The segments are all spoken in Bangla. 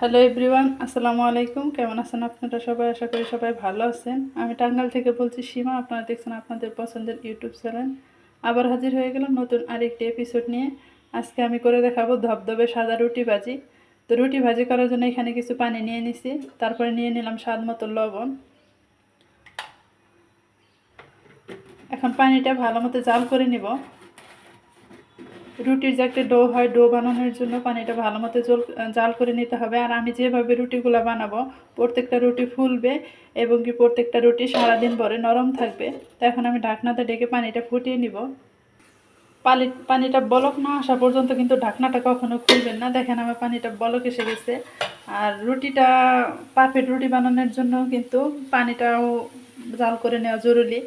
হ্যালো এভরিওয়ান আসসালামু আলাইকুম। কেমন আছেন আপনারা সবাই? আশা করি সবাই ভালো আছেন। আমি টাঙ্গাল থেকে বলছি সীমা। আপনারা দেখছেন আপনাদের পছন্দের ইউটিউব চ্যানেল। আবার হাজির হয়ে গেলাম নতুন আরেকটি এপিসোড নিয়ে। আজকে আমি করে দেখাবো ধবধবে সাদা রুটি ভাজি। তো রুটি ভাজি করার জন্য এখানে কিছু পানি নিয়ে নিছি। তারপরে নিয়ে নিলাম স্বাদ মতো লবণ। এখন পানিটা ভালো মতো জাল করে নিব। রুটির যে একটা ডো হয়, ডো বানানোর জন্য পানিটা ভালো মতো জল, জাল করে নিতে হবে। আর আমি যেভাবে রুটিগুলো বানাবো, প্রত্যেকটা রুটি ফুলবে এবং কি প্রত্যেকটা রুটি সারাদিন পরে নরম থাকবে। তো এখন আমি ঢাকনাতে ডেকে পানিটা ফুটিয়ে নিব। পানি, পানিটা বলক না আসা পর্যন্ত কিন্তু ঢাকনাটা কখনো খুলবেন না। দেখেন আমার পানিটা বলক এসে গেছে। আর রুটিটা, পারফেক্ট রুটি বানানোর জন্য কিন্তু পানিটাও জাল করে নেওয়া জরুরি।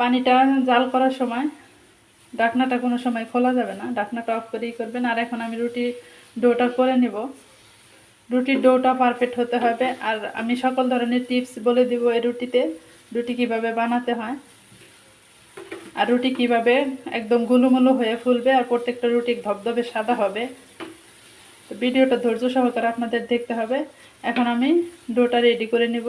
পানিটা জাল করার সময় ডাকনাটা কোনো সময় খোলা যাবে না। ডাকনাটা অফ করেই করবেন। আর এখন আমি রুটি ডোটা করে নেব। রুটির ডোটা পারফেক্ট হতে হবে। আর আমি সকল ধরনের টিপস বলে দিব এই রুটিতে, রুটি কীভাবে বানাতে হয়। আর রুটি কীভাবে একদম গুলুমুলু হয়ে ফুলবে আর প্রত্যেকটা রুটি ধবধবে সাদা হবে। তো ভিডিওটা ধৈর্য সহকারে আপনাদের দেখতে হবে। এখন আমি ডোটা রেডি করে নেব।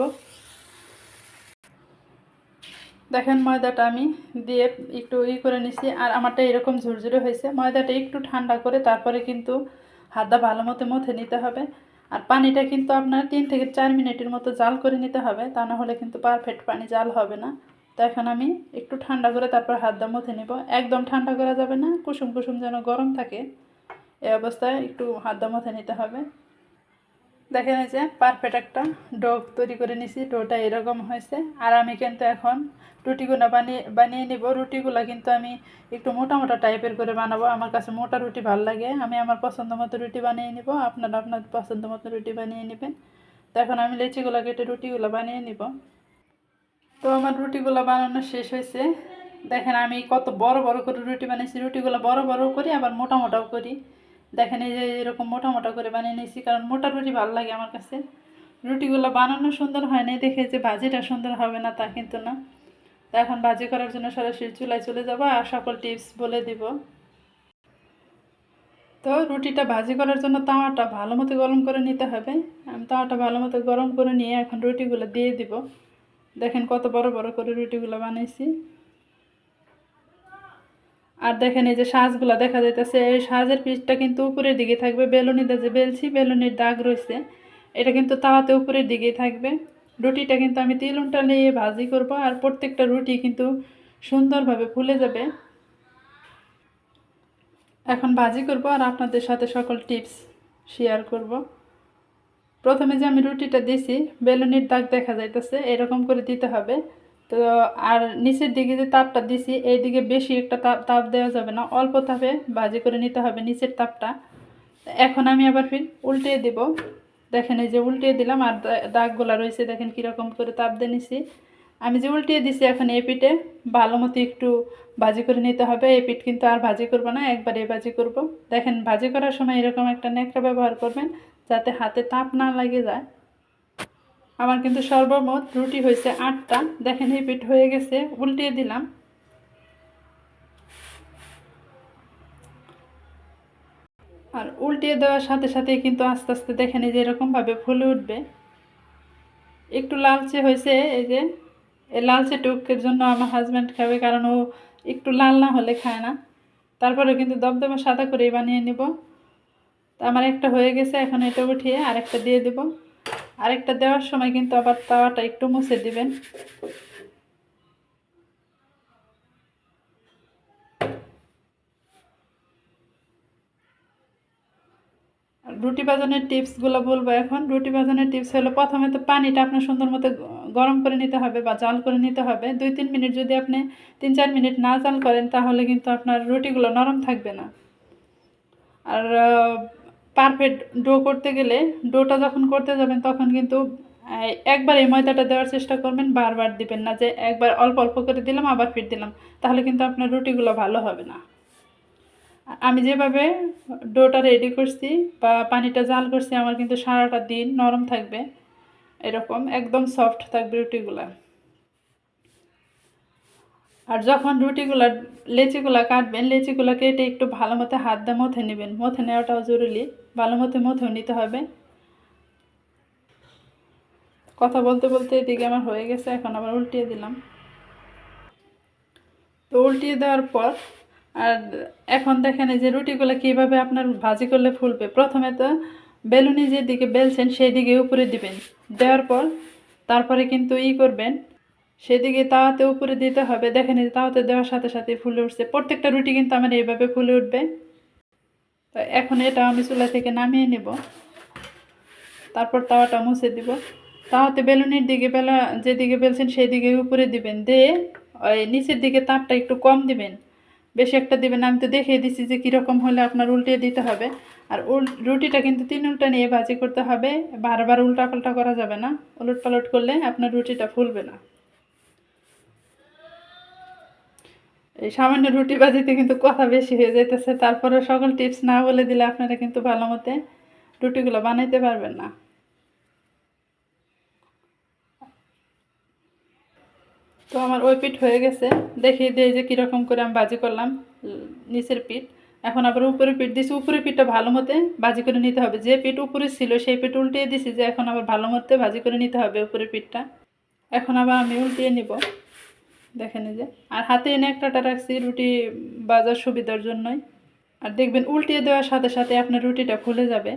দেখেন ময়দাটা আমি দিয়ে একটু ই করে নিছি, আর আমারটা এরকম ঝুরঝুরে হয়েছে। ময়দাটা একটু ঠান্ডা করে তারপরে কিন্তু হাতটা ভালো মতো মথে নিতে হবে। আর পানিটা কিন্তু আপনার তিন থেকে চার মিনিটের মতো জাল করে নিতে হবে, তা না হলে কিন্তু পারফেক্ট পানি জাল হবে না। তো এখন আমি একটু ঠান্ডা করে তারপর হাতটা মথে নেব। একদম ঠান্ডা করা যাবে না, কুসুম কুসুম যেন গরম থাকে, এ অবস্থায় একটু হাতটা মথে নিতে হবে। দেখেন এই যে পারফেক্ট একটা ডো তৈরি করে নিছি ডোটা এরকম হয়েছে। আর আমি কিন্তু এখন রুটিগুলো বানিয়ে বানিয়ে নিব। রুটিগুলো কিন্তু আমি একটু মোটা মোটা টাইপের করে বানাবো। আমার কাছে মোটা রুটি ভালো লাগে। আমি আমার পছন্দ মতো রুটি বানিয়ে নিব। আপনারা আপনার পছন্দ মতো রুটি বানিয়ে নেবেন। তো এখন আমি লেচিগুলো কেটে রুটিগুলো বানিয়ে নিব। তো আমার রুটিগুলো বানানো শেষ হয়েছে। দেখেন আমি কত বড় বড় করে রুটি বানিয়েছি। রুটিগুলো বড় বড় করি, আবার মোটা মোটাও করি। দেখেন এই যে এরকম মোটা মোটা করে বানিয়ে নিয়েছি, কারণ মোটা রুটি ভালো লাগে আমার কাছে। রুটিগুলো বানানো সুন্দর হয় নাই, দেখে যে ভাজিটা সুন্দর হবে না তা কিন্তু না। তো এখন ভাজি করার জন্য সরাসরি চুলায় চলে যাব আর সকল টিপস বলে দিব। তো রুটিটা ভাজি করার জন্য তাওয়াটা ভালো মতো গরম করে নিতে হবে। আমি তাওয়াটা ভালো মতো গরম করে নিয়ে এখন রুটিগুলো দিয়ে দিব। দেখেন কত বড় বড় করে রুটিগুলো বানাইছি আর দেখেন এই যে সাজগুলো দেখা যাইতেছে, এই সাজের পিসটা কিন্তু উপরের দিকে থাকবে বেলুনিতে যে বেলছি, বেলুনির দাগ রয়েছে এটা কিন্তু তাওয়াতে উপরের দিকেই থাকবে। রুটিটা কিন্তু আমি তিল উনটা নিয়ে ভাজি করব আর প্রত্যেকটা রুটি কিন্তু সুন্দরভাবে ফুলে যাবে। এখন ভাজি করব আর আপনাদের সাথে সকল টিপস শেয়ার করব। প্রথমে যে আমি রুটিটা দিছি, বেলুনির দাগ দেখা যাইতেছে, এরকম করে দিতে হবে। তো আর নিচের দিকে যে তাপটা দিছি, এই দিকে বেশি একটা তাপ তাপ দেওয়া যাবে না, অল্প তাপে ভাজি করে নিতে হবে নিচের তাপটা। এখন আমি আবার ফির উল্টিয়ে দেব। দেখেন এই যে উল্টিয়ে দিলাম, আর দাগগুলা রয়েছে, দেখেন কীরকম করে তাপ দিয়ে নিছি। আমি যে উল্টিয়ে দিছি এখন এই পিঠে, ভালো মতো একটু ভাজি করে নিতে হবে। এই পিঠ কিন্তু আর ভাজি করব না, একবার এই ভাজি করব। দেখেন ভাজি করার সময় এরকম একটা নেকড়া ব্যবহার করবেন, যাতে হাতে তাপ না লাগে যায়। আমার কিন্তু সর্বমোট রুটি হয়েছে আটটা। দেখেন, এই পিঠ হয়ে গেছে, উল্টিয়ে দিলাম। আর উল্টিয়ে দেওয়ার সাথে সাথে কিন্তু আস্তে আস্তে দেখেন, এই যে এরকমভাবে ফুলে উঠবে। একটু লালচে হয়েছে, এই যে এই লালচে টুকের জন্য আমার হাজব্যান্ড খাবে, কারণ ও একটু লাল না হলে খায় না। তারপরে কিন্তু দবদবা সাদা করেই বানিয়ে নিব। তো আমার একটা হয়ে গেছে, এখন এটা উঠিয়ে আরেকটা দিয়ে দেব। আরেকটা দেওয়ার সময় কিন্তু আবার তাওয়াটা একটু মুছে দিবেন। রুটি বাজানোর টিপসগুলো বলব এখন। রুটি বাজানোর টিপস হলো প্রথমে তো পানিটা আপনার সুন্দর মতো গরম করে নিতে হবে বা জাল করে নিতে হবে। দুই তিন মিনিট যদি আপনি তিন চার মিনিট না জাল করেন তাহলে কিন্তু আপনার রুটিগুলো নরম থাকবে না। আর পারফেক্ট ডো করতে গেলে ডোটা যখন করতে যাবেন, তখন কিন্তু একবার এই ময়দাটা দেওয়ার চেষ্টা করবেন, বারবার দিবেন না যে একবার অল্প অল্প করে দিলাম, আবার ফিট দিলাম, তাহলে কিন্তু আপনার রুটিগুলো ভালো হবে না। আমি যেভাবে ডোটা রেডি করছি বা পানিটা জাল করছি, আমার কিন্তু সারাটা দিন নরম থাকবে, এরকম একদম সফট থাকবে রুটিগুলা। আর যখন রুটিগুলো, লেচিগুলো কাটবেন, লেচিগুলো কেটে একটু ভালো মতো হাত দিয়ে মথে নেবেন। মথে নেওয়াটাও জরুরি। ভালো মতো মথেও নিতে হবে। কথা বলতে বলতে এদিকে আমার হয়ে গেছে, এখন আবার উল্টিয়ে দিলাম। তো উল্টিয়ে দেওয়ার পর, আর এখন দেখেন এই যে রুটিগুলো কীভাবে আপনার ভাজি করলে ফুলবে। প্রথমে তো বেলুনি যেদিকে বেলছেন সেই দিকে উপরে দিবেন। দেওয়ার পর, তারপরে কিন্তু ই করবেন সেদিকে তাওয়াতে উপরে দিতে হবে। দেখেন তাওয়াতে দেওয়ার সাথে সাথে ফুলে উঠছে। প্রত্যেকটা রুটি কিন্তু আমার এইভাবে ফুলে উঠবে। তো এখন এটা আমি চুলা থেকে নামিয়ে নেব। তারপর তাওয়াটা মুছে দিব। তাওয়াতে বেলুনের দিকে বেলা, যেদিকে বেলছেন সেই দিকে উপরে দিবেন। দিয়ে ওই নিচের দিকে তাপটা একটু কম দিবেন। বেশি একটা দিবেন আমি তো দেখিয়ে দিচ্ছি যে কীরকম হলে আপনার উল্টে দিতে হবে। আর উল, রুটিটা কিন্তু তিন উল্টা নিয়ে ভাজি করতে হবে। বারবার উল্টা পাল্টা করা যাবে না। উলট পালট করলে আপনার রুটিটা ফুলবে না এই সামান্য রুটি বাজিতে কিন্তু কথা বেশি হয়ে যাইতেছে। তারপরে সকল টিপস না বলে দিলে আপনারা কিন্তু ভালো মতে রুটিগুলো বানাইতে পারবেন না। তো আমার ওই পিঠ হয়ে গেছে। দেখিয়ে দিয়ে যে কীরকম করে আমি বাজি করলাম, নিচের পিঠ। এখন আবার উপরে পিঠ দিছি। উপরে পিঠটা ভালো মতে ভাজি করে নিতে হবে। যে পিঠ উপরে ছিল সেই পিঠ উল্টিয়ে দিছি যে এখন আবার ভালো মতে ভাজি করে নিতে হবে উপরে পিঠটা। এখন আবার আমি উল্টিয়ে নিব। দেখেন এই যে। আর হাতে এনে একটাটা রাখছি রুটি বাজার সুবিধার জন্যই। আর দেখবেন উল্টিয়ে দেওয়ার সাথে সাথে আপনার রুটিটা ফুলে যাবে।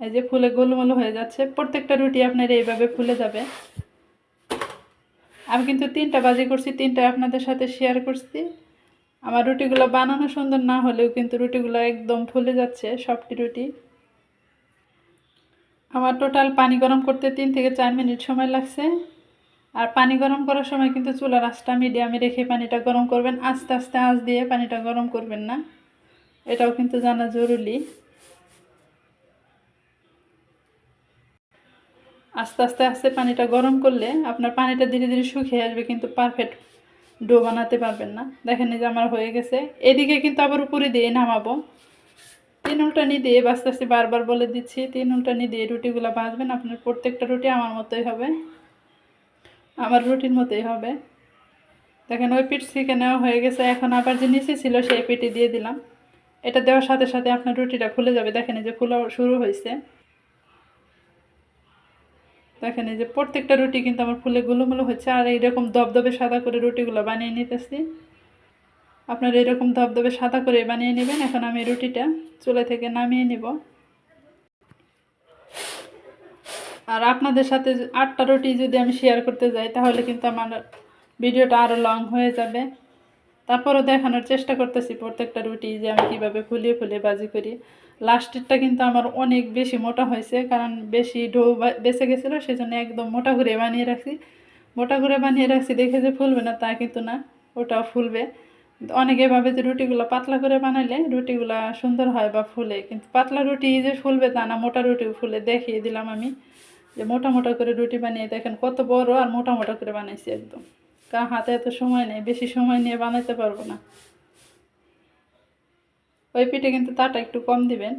এই যে ফুলে গোলমোলো হয়ে যাচ্ছে। প্রত্যেকটা রুটি আপনার এইভাবে ফুলে যাবে। আমি কিন্তু তিনটা বাজি করছি, তিনটা আপনাদের সাথে শেয়ার করছি। আমার রুটিগুলো বানানো সুন্দর না হলেও কিন্তু রুটিগুলো একদম ফুলে যাচ্ছে, সবটি রুটি। আমার টোটাল পানি গরম করতে তিন থেকে চার মিনিট সময় লাগছে। আর পানি গরম করার সময় কিন্তু চুলার আঁচটা মিডিয়ামে রেখে পানিটা গরম করবেন। আস্তে আস্তে আঁচ দিয়ে পানিটা গরম করবেন না। এটাও কিন্তু জানা জরুরি। আস্তে আস্তে আস্তে পানিটা গরম করলে আপনার পানিটা ধীরে ধীরে শুকিয়ে আসবে, কিন্তু পারফেক্ট ডো বানাতে পারবেন না। দেখেন যে আমার হয়ে গেছে। এদিকে কিন্তু আবার উপরে দিয়ে নামাবো। তিন উল্টানি দিয়ে আস্তে আস্তে বারবার বলে দিচ্ছি, তিন উল্টানি দিয়ে রুটিগুলো ভাজবেন। আপনার প্রত্যেকটা রুটি আমার মতোই হবে। আমার রুটির মতোই হবে। দেখেন, ওই পিঠ থেকে নেওয়া হয়ে গেছে। এখন আবার যে নিচে ছিল, সেই পিঠে দিয়ে দিলাম। এটা দেওয়ার সাথে সাথে আপনার রুটিটা খুলে যাবে। দেখেন যে খোলা শুরু হয়েছে। দেখেন যে প্রত্যেকটা রুটি কিন্তু আমার ফুলে গুলোমুলো হচ্ছে। আর এইরকম দবদবে সাদা করে রুটিগুলো বানিয়ে নিতেছি। আপনারা এরকম দবদবে সাদা করে বানিয়ে নেবেন। এখন আমি রুটিটা চুলা থেকে নামিয়ে নিব। আর আপনাদের সাথে আটটা রুটি যদি আমি শেয়ার করতে যাই, তাহলে কিন্তু আমার ভিডিওটা আরও লং হয়ে যাবে। তারপরও দেখানোর চেষ্টা করতেছি প্রত্যেকটা রুটি যে আমি কীভাবে ফুলিয়ে ফুলিয়ে বাজি করি। লাস্টেরটা কিন্তু আমার অনেক বেশি মোটা হয়েছে, কারণ বেশি বা- বেঁচে গেছিল, সেজন্য একদম মোটা করে বানিয়ে রাখছি। মোটা করে বানিয়ে রাখছি দেখে যে ফুলবে না, তা কিন্তু না, ওটাও ফুলবে। অনেকে ভাবে যে রুটিগুলো পাতলা করে বানাইলে রুটিগুলো সুন্দর হয় বা ফুলে, কিন্তু পাতলা রুটি যে ফুলবে তা না, মোটা রুটিও ফুলে, দেখিয়ে দিলাম আমি। যে মোটা মোটা করে রুটি বানিয়ে দেখেন কত বড় আর মোটা মোটা করে বানাইছি একদম। কারণ হাতে এত সময় নেই, বেশি সময় নিয়ে বানাইতে পারব না। ওই পিঠে কিন্তু তাটা একটু কম দিবেন।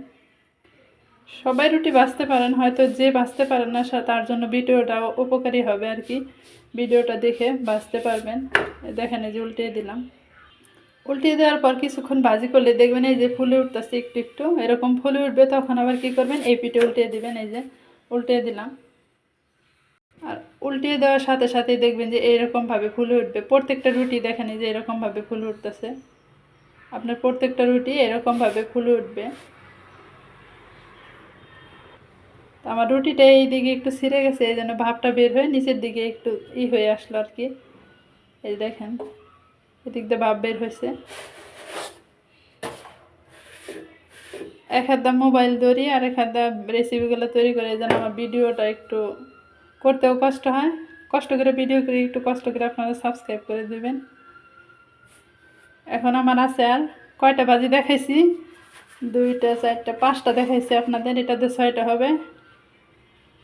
সবাই রুটি বাঁচতে পারেন, হয়তো যে বাঁচতে পারেন না তার জন্য ভিডিওটা উপকারী হবে আর কি। ভিডিওটা দেখে বাঁচতে পারবেন। দেখেন এই যে উল্টিয়ে দিলাম। উল্টিয়ে দেওয়ার পর কিছুক্ষণ ভাজি করলে দেখবেন এই যে ফুলে উঠতেছে একটু একটু, এরকম ফুলে উঠবে, তখন আবার কি করবেন? এই পিঠে উল্টিয়ে দিবেন, এই যে উল্টিয়ে দিলাম। আর উল্টিয়ে দেওয়ার সাথে সাথেই দেখবেন যে এইরকমভাবে ফুলে উঠবে। প্রত্যেকটা রুটি দেখেন এই যে এরকমভাবে ফুলে উঠতেছে। আপনার প্রত্যেকটা রুটি এরকমভাবে ফুলে উঠবে। আমার রুটিটা এই দিকে একটু ছিঁড়ে গেছে, এই জন্য ভাবটা বের হয়ে নিচের দিকে একটু ই হয়ে আসলো আর কি। এই দেখেন, এদিক দিয়ে ভাব বের হয়েছে। এক হাতে মোবাইল ধরি আর এক হাতে রেসিপিগুলো তৈরি করে যেন আমার ভিডিওটা একটু করতেও কষ্ট হয়। কষ্ট করে ভিডিও করে একটু কষ্ট করে আপনারা সাবস্ক্রাইব করে দেবেন। এখন আমার আছে আর কয়টা বাজি দেখাইছি? দুইটা, চারটা, পাঁচটা দেখাইছি আপনাদের এটাতে ছয়টা হবে।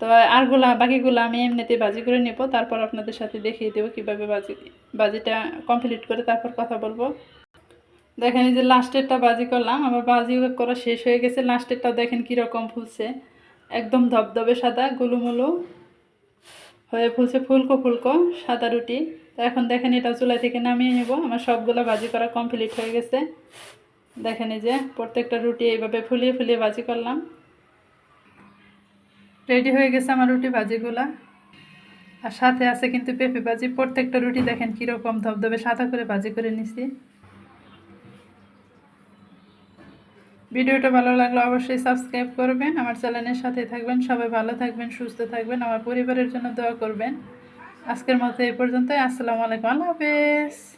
তো আরগুলা, বাকিগুলো আমি এমনিতেই বাজি করে নেব, তারপর আপনাদের সাথে দেখিয়ে দেবো কীভাবে বাজি, বাজিটা কমপ্লিট করে তারপর কথা বলব। দেখেন যে লাস্টেরটা বাজি করলাম, আমার বাজি করা শেষ হয়ে গেছে লাস্টেরটা দেখেন কীরকম ফুলছে। একদম ধবধবে সাদা, গুলুমুলু। হয়ে ফুলছে ফুলকো ফুলকো, সাদা রুটি। তো এখন দেখেন এটা চুলা থেকে নামিয়ে নেব। আমার সবগুলো ভাজি করা কমপ্লিট হয়ে গেছে। দেখেন যে প্রত্যেকটা রুটি এইভাবে ফুলিয়ে ফুলিয়ে ভাজি করলাম। রেডি হয়ে গেছে আমার রুটি ভাজিগুলা। আর সাথে আছে কিন্তু পেঁপে ভাজি। প্রত্যেকটা রুটি দেখেন কীরকম ধবধবে সাদা করে ভাজি করে নিছি। ভিডিওটা ভালো লাগলে অবশ্যই সাবস্ক্রাইব করবেন, আমার চ্যানেলের সাথে থাকবেন, সবাই ভালো থাকবেন, সুস্থ থাকবেন, আমার পরিবারের জন্য দোয়া করবেন। আজকের মতো এই পর্যন্তই, আসসালামু আলাইকুম, আল্লাহ হাফেজ।